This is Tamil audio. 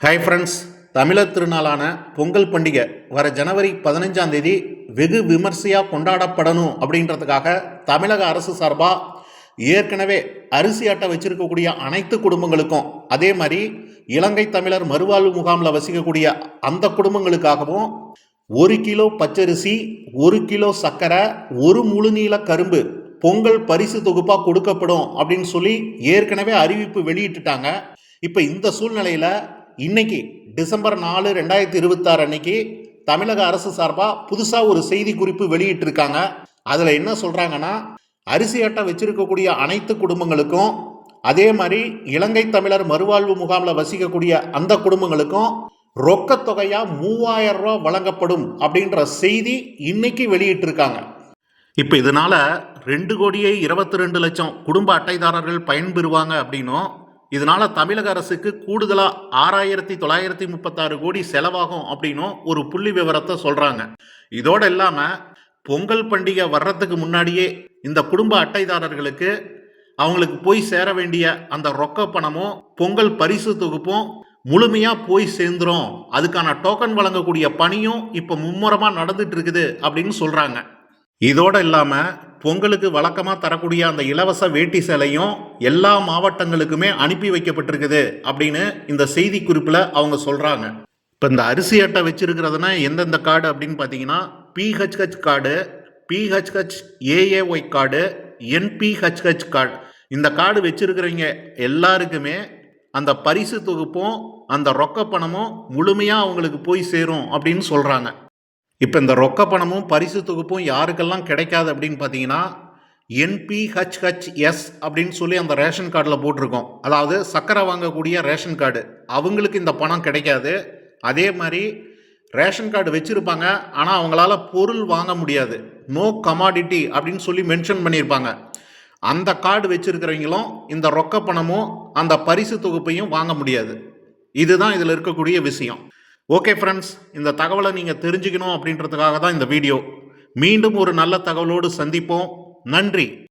ஹாய் ஃப்ரெண்ட்ஸ் தமிழர் திருநாளான பொங்கல் பண்டிகை வர ஜனவரி பதினஞ்சாம் தேதி வெகு விமர்சையாக கொண்டாடப்படணும் அப்படின்றதுக்காக தமிழக அரசு சார்பாக ஏற்கனவே அரிசி அட்டை வச்சிருக்கக்கூடிய அனைத்து குடும்பங்களுக்கும் அதே மாதிரி இலங்கை தமிழர் மறுவாழ்வு முகாமில் வசிக்கக்கூடிய அந்த குடும்பங்களுக்காகவும் ஒரு கிலோ பச்சரிசி ஒரு கிலோ சர்க்கரை ஒரு முழுநீள கரும்பு பொங்கல் பரிசு தொகுப்பாக கொடுக்கப்படும் அப்படின்னு சொல்லி ஏற்கனவே அறிவிப்பு வெளியிட்டுட்டாங்க. இப்போ இந்த சூழ்நிலையில் இன்னைக்கு டிசம்பர் நாலு ரெண்டாயிரத்தி இருபத்தாறு அன்னைக்கு தமிழக அரசு சார்பாக புதுசாக ஒரு செய்தி குறிப்பு வெளியிட்டிருக்காங்க. அதில் என்ன சொல்கிறாங்கன்னா அரிசி அட்டை வச்சிருக்கக்கூடிய அனைத்து குடும்பங்களுக்கும் அதே மாதிரி இலங்கை தமிழர் மறுவாழ்வு முகாமில் வசிக்கக்கூடிய அந்த குடும்பங்களுக்கும் ரொக்கத்தொகையாக மூவாயிரம் ரூபா வழங்கப்படும் அப்படின்ற செய்தி இன்னைக்கு வெளியிட்டிருக்காங்க. இப்போ இதனால் ரெண்டு கோடியே இருபத்தி ரெண்டு லட்சம் குடும்ப அட்டைதாரர்கள் பயன்பெறுவாங்க அப்படின்னும் இதனால தமிழக அரசுக்கு கூடுதலாக ஆறாயிரத்தி தொள்ளாயிரத்தி முப்பத்தாறு கோடி செலவாகும் அப்படின்னும் ஒரு புள்ளி விவரத்தை சொல்றாங்க. இதோட இல்லாமல் பொங்கல் பண்டிகை வர்றதுக்கு முன்னாடியே இந்த குடும்ப அட்டைதாரர்களுக்கு அவங்களுக்கு போய் சேர வேண்டிய அந்த ரொக்க பணமும் பொங்கல் பரிசு தொகுப்பும் முழுமையாக போய் சேர்ந்துரும். அதுக்கான டோக்கன் வழங்கக்கூடிய பணியும் இப்போ மும்முரமாக நடந்துட்டு இருக்குது அப்படின்னு சொல்கிறாங்க இதோடு இல்லாமல் பொங்கலுக்கு வழக்கமாக தரக்கூடிய அந்த இலவச வேட்டி சேலையும் எல்லா மாவட்டங்களுக்குமே அனுப்பி வைக்கப்பட்டிருக்குது அப்படின்னு இந்த செய்தி குறிப்பில் அவங்க சொல்கிறாங்க இப்போ இந்த அரிசி அட்டை வச்சுருக்கிறதுனா எந்தெந்த கார்டு அப்படின்னு பார்த்தீங்கன்னா PHH card PHH AAY card NPHH card. இந்த கார்டு வச்சுருக்கிறவங்க எல்லாருக்குமே அந்த பரிசு தொகுப்பும் அந்த ரொக்க பணமும் முழுமையாக அவங்களுக்கு போய் சேரும் அப்படின்னு சொல்கிறாங்க இப்போ இந்த ரொக்க பணமும் பரிசு தொகுப்பும் யாருக்கெல்லாம் கிடைக்காது அப்படின்னு பார்த்தீங்கன்னா என்பிஹெச்ஹெச்எஸ் அப்படின்னு சொல்லி அந்த ரேஷன் கார்டில் போட்டிருக்கோம். அதாவது சக்கரை வாங்கக்கூடிய ரேஷன் கார்டு. அவங்களுக்கு இந்த பணம் கிடைக்காது. அதே மாதிரி ரேஷன் கார்டு வச்சுருப்பாங்க. ஆனால் அவங்களால பொருள் வாங்க முடியாது. நோ கமாடிட்டி அப்படின்னு சொல்லி மென்ஷன் பண்ணியிருப்பாங்க அந்த கார்டு வச்சுருக்கிறவங்களும் இந்த ரொக்க பணமும் அந்த பரிசு தொகுப்பையும் வாங்க முடியாது. இதுதான் இதில் இருக்கக்கூடிய விஷயம். ஓகே ஃப்ரெண்ட்ஸ் இந்த தகவலை நீங்கள் தெரிஞ்சுக்கணும் அப்படின்றதுக்காக தான் இந்த வீடியோ. மீண்டும் ஒரு நல்ல தகவலோடு சந்திப்போம். நன்றி.